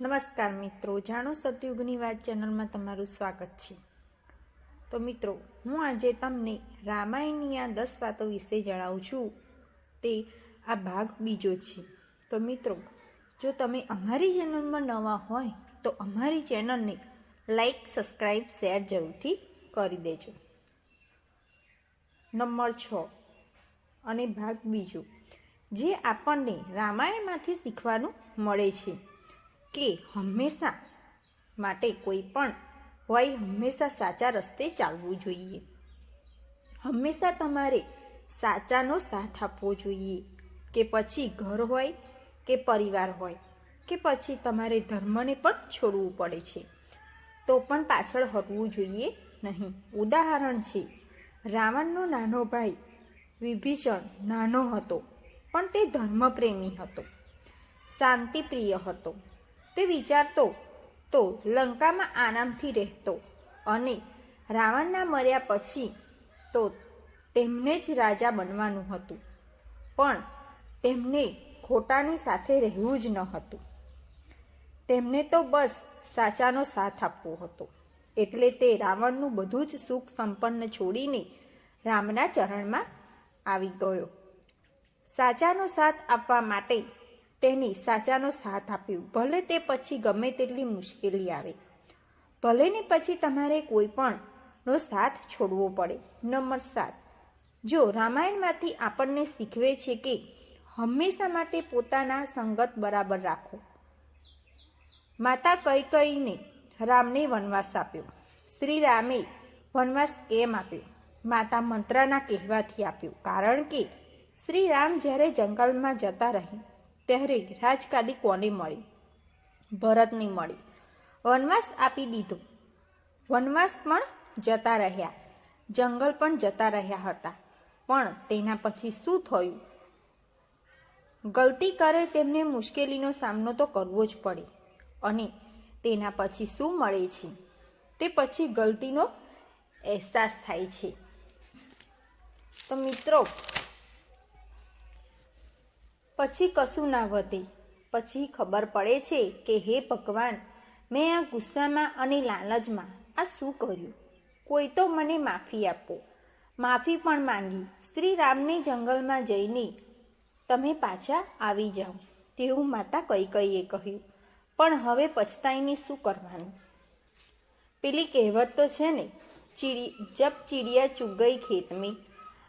નમસ્કાર મિત્રો, જાણો સતયુગની વાત ચેનલમાં તમારું સ્વાગત છે. તો મિત્રો, હું આજે તમને રામાયણની આ દસ વાતો વિશે જણાવું છું. તે આ ભાગ બીજો છે. તો મિત્રો, જો તમે અમારી ચેનલમાં નવા હોય, તો અમારી ચેનલને લાઈક સબસ્ક્રાઈબ શેર જરૂરથી કરી દેજો. નંબર છ અને ભાગ બીજો. જે આપણને રામાયણમાંથી શીખવાનું મળે છે. કે હંમેશા માટે કોઈ પણ હોય હંમેશા સાચા રસ્તે ચાલવું જોઈએ. હંમેશા તમારે સાચાનો સાથ આપવો જોઈએ કે પછી ઘર હોય કે પરિવાર હોય કે પછી તમારે ધર્મને પણ છોડવું પડે છે. તો પણ પાછળ હટવું જોઈએ નહીં. ઉદાહરણ છે, રાવણનો નાનો ભાઈ વિભીષણ નાનો હતો, પણ તે ધર્મપ્રેમી હતો, શાંતિપ્રિય હતો. તે વિચારતો, તો લંકામાં આરામથી રહેતો અને રાવણના મર્યા પછી તો તેમને જ રાજા બનવાનું હતું. પણ તેમને ખોટાની સાથે રહેવું જ ન હતું. તેમને તો બસ સાચાનો સાથ આપવો હતો. એટલે તે રાવણનું બધું જ સુખ સંપન્ન છોડીને રામના ચરણમાં આવી ગયો. સાચાનો સાથ આપવા માટે તેને સાચાનો સાથ આપ્યો. ભલે તે પછી ગમે તેટલી મુશ્કેલી આવે. ભલે ને પછી તમારે કોઈ પણ નો સાથ છોડવો પડે. નંબર સાત. જો રામાયણમાંથી આપણને શીખવે છે કે હંમેશા માટે પોતાના સંગત બરાબર રાખો. માતા કઈ કઈને રામને વનવાસ આપ્યો. શ્રી રામે વનવાસ કેમ આપ્યો? માતા મંત્રાના કહેવાથી આપ્યો. કારણ કે શ્રી રામ જ્યારે જંગલમાં જતા રહી ત્યારે રાજકાદી કોને મળી? ભરતને મળી. વનવાસ આપી દીધો. વનવાસ પણ જતા રહ્યા. જંગલ પણ જતા રહ્યા હતા. પણ તેના પછી શું થયું? ગલતી કરે તેમને મુશ્કેલીનો સામનો તો કરવો જ પડે. અને તેના પછી શું મળે છે? તે પછી ગલતીનો અહેસાસ થાય છે. તો મિત્રો પછી કશું ના વધે. પછી ખબર પડે છે કે હે ભગવાન, મેં આ ગુસ્સામાં અને લાલચમાં આ શું કર્યું? કોઈ તો મને માફી આપો. માફી પણ માંગી. શ્રી રામને જંગલમાં જઈને તમે પાછા આવી જાઓ. તેવું માતા કઈ કઈએ કહ્યું. પણ હવે પછતાઈને શું કરવાનું? પેલી કહેવત તો છે ને, ચીડી જબ ચીડિયા ગઈ ખેતમે.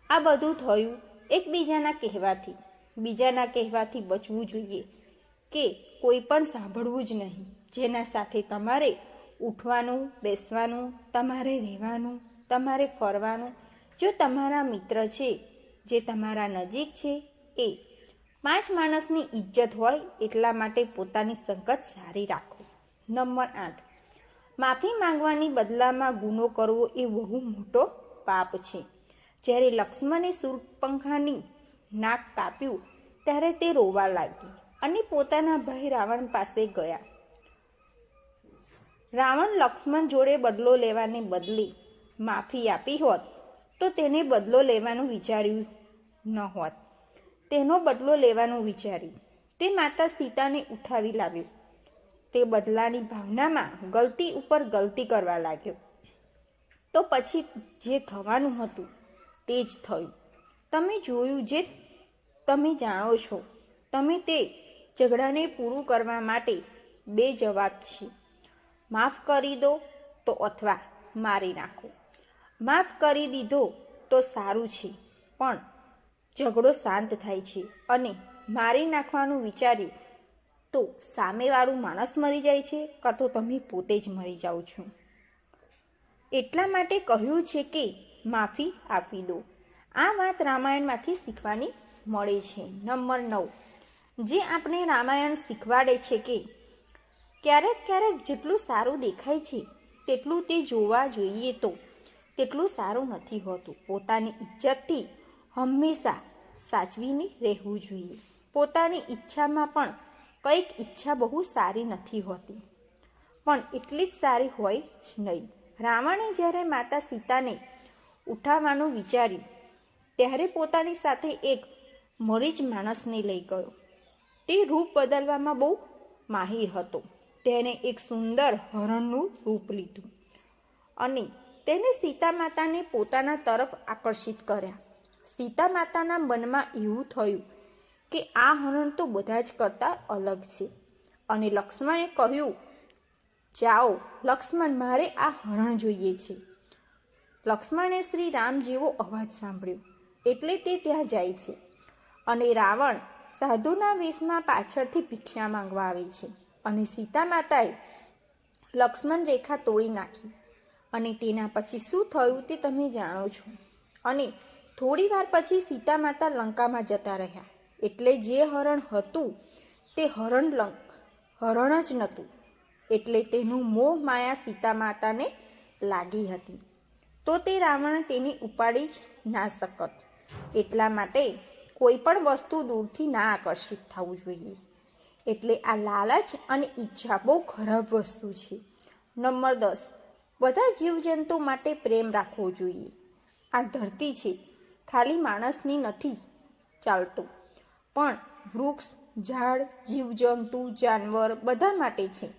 આ બધું થયું એકબીજાના કહેવાથી. બીજાના કહેવાથી બચવું જોઈએ કે કોઈ પણ સાંભળવું જ નહીં. જેના સાથે તમારે ઉઠવાનું, બેસવાનું, તમારે રહેવાનું, તમારે ફરવાનું, જો તમારા મિત્ર છે, જે તમારા નજીક છે, એ પાંચ માણસની ઇજ્જત હોય એટલા માટે પોતાની સંગત સારી રાખો. નંબર આઠ. માફી માંગવાની બદલામાં ગુનો કરવો એ બહુ મોટો પાપ છે. જ્યારે લક્ષ્મણે સુરપંખાની નાક કાપ્યું ત્યારે તે રોવા લાગી અને પોતાના ભાઈ રાવણ પાસે ગયા. રાવણ લક્ષ્મણ જોડે બદલો લેવાને બદલે માફી આપી હોત તો તેને બદલો લેવાનું વિચાર્યું ન હોત. તેનો બદલો લેવાનું વિચાર્યું. તે માતા સીતાને ઉઠાવી લાવ્યો. તે બદલાની ભાવનામાં ગલતી ઉપર ગલતી કરવા લાગ્યો. તો પછી જે થવાનું હતું તે જ થયું. તમે જોયું જે તમે જાણો છો. તમે તે ઝઘડાને પૂરું કરવા માટે બે જવાબ છે. માફ કરી દો તો અથવા મારી નાખો. માફ કરી દીધો તો સારું છે, પણ ઝઘડો શાંત થાય છે અને મારી નાખવાનું વિચાર્યું તો સામેવાળું માણસ મરી જાય છે કાં તો તમે પોતે જ મરી જાઓ છો. એટલા માટે કહ્યું છે કે માફી આપી દો. આ વાત રામાયણમાંથી શીખવાની મળે છે. નંબર નવ. જે આપણે રામાયણ શીખવાડે છે કે ક્યારેક ક્યારેક જેટલું સારું દેખાય છે, તેટલું તે જોવા જોઈએ તો તેટલું સારું નથી હોતું. પોતાની ઇજ્જતથી હંમેશા સાચવીને રહેવું જોઈએ. પોતાની ઈચ્છામાં પણ કંઈક ઈચ્છા બહુ સારી નથી હોતી. પણ એટલી જ સારી હોય જ નહીં. રાવણે જ્યારે માતા સીતાને ઉઠાવવાનું વિચાર્યું, ત્યારે પોતાની સાથે એક મરીચ માણસને લઈ ગયો. તે રૂપ બદલવામાં બહુ માહિર હતો. તેણે એક સુંદર હરણનું રૂપ લીધું અને તેને સીતા માતાને પોતાના તરફ આકર્ષિત કર્યા. સીતા માતાના મનમાં એવું થયું કે આ હરણ તો બધા જ કરતાં અલગ છે અને લક્ષ્મણે કહ્યું, જાઓ, લક્ષ્મણ, મારે આ હરણ જોઈએ છે. લક્ષ્મણે શ્રી રામ જેવો અવાજ સાંભળ્યો. એટલે તે ત્યાં જાય છે. અને રાવણ સાધુના વેશમાં પાછળથી ભિક્ષા માંગવા આવે છે અને સીતા માતાએ લક્ષ્મણ રેખા તોડી નાખી અને તેના પછી શું થયું તે તમે જાણો છો. અને થોડી વાર પછી સીતા માતા લંકામાં જતા રહ્યા. એટલે જે હરણ હતું તે હરણ લંક, હરણ જ નહોતું. એટલે તેનું મોહ માયા સીતા માતાને લાગી હતી. તો તે રાવણ તેની ઉપાડી જ ના શકત. એટલા માટે કોઈ પણ વસ્તુ દૂરથી ના આકર્ષિત થવું જોઈએ. એટલે આ લાલચ અને ઈચ્છા બહુ ખરાબ વસ્તુ છે. નંબર દસ, બધા જીવજંતુ માટે પ્રેમ રાખવો જોઈએ. આ ધરતી છે. ખાલી માણસની નથી ચાલતું. પણ વૃક્ષ, ઝાડ, જીવજંતુ, જાનવર બધા માટે છે.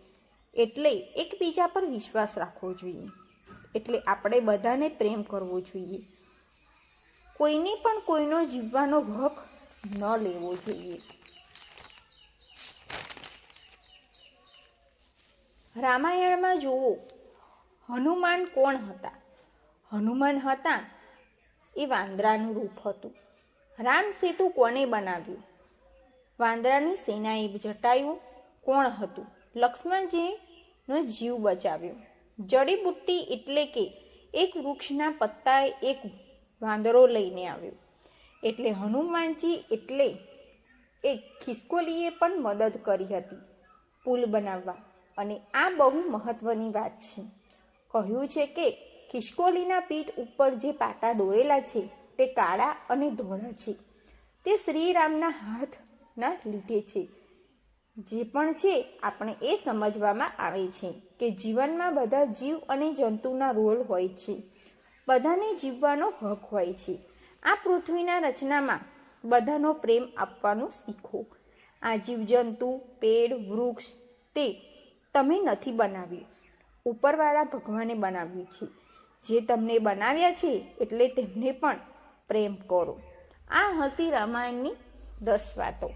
એટલે એકબીજા પર વિશ્વાસ રાખવો જોઈએ. એટલે આપણે બધાને પ્રેમ કરવો જોઈએ. કોઈને પણ કોઈનો જીવવાનો હક ન લેવો જોઈએ. રામાયણમાં જુઓ, હનુમાન કોણ હતા? હનુમાન હતા એ વાંદરાનું રૂપ હતું. રામ સેતુ કોને બનાવ્યું? વાંદરાની સેનાએ જટાયું કોણ હતું? લક્ષ્મણજીનો જીવ બચાવ્યો. જડીબુટ્ટી એટલે કે એક વૃક્ષના પત્તાએ એક વાંદરો લઈને આવ્યો. એટલે હનુમાનજી એટલે એ ખિસકોલીએ પણ મદદ કરી હતી પુલ બનાવવા. અને આ બહુ મહત્વની વાત છે. કહ્યું છે કે ખિસકોલીના પીઠ ઉપર જે પાટા દોરેલા છે તે કાળા અને ધોળા છે. તે શ્રીરામના હાથના લીધે છે. જે પણ છે આપણે એ સમજવામાં આવે છે કે જીવનમાં બધા જીવ અને જંતુના રોલ હોય છે. બધાને જીવવાનો હક હોય છે. આ પૃથ્વીના રચનામાં બધાનો પ્રેમ આપવાનું શીખો. આ જીવજંતુ, પેડ, વૃક્ષ તે તમે નથી બનાવ્યું. ઉપરવાળા ભગવાને બનાવ્યું છે. જે તમને બનાવ્યા છે એટલે તેમને પણ પ્રેમ કરો. આ હતી રામાયણની દસ વાતો.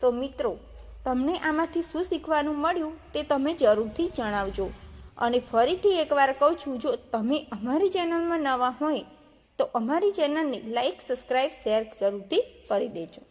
તો મિત્રો, તમને આમાંથી શું શીખવાનું મળ્યું તે તમે જરૂરથી જણાવજો. અને ફરીથી એકવાર કહું છું, જો તમે અમારી ચેનલમાં નવા હોય, તો અમારી ચેનલને લાઈક સબસ્ક્રાઈબ શેર જરૂરથી કરી દેજો.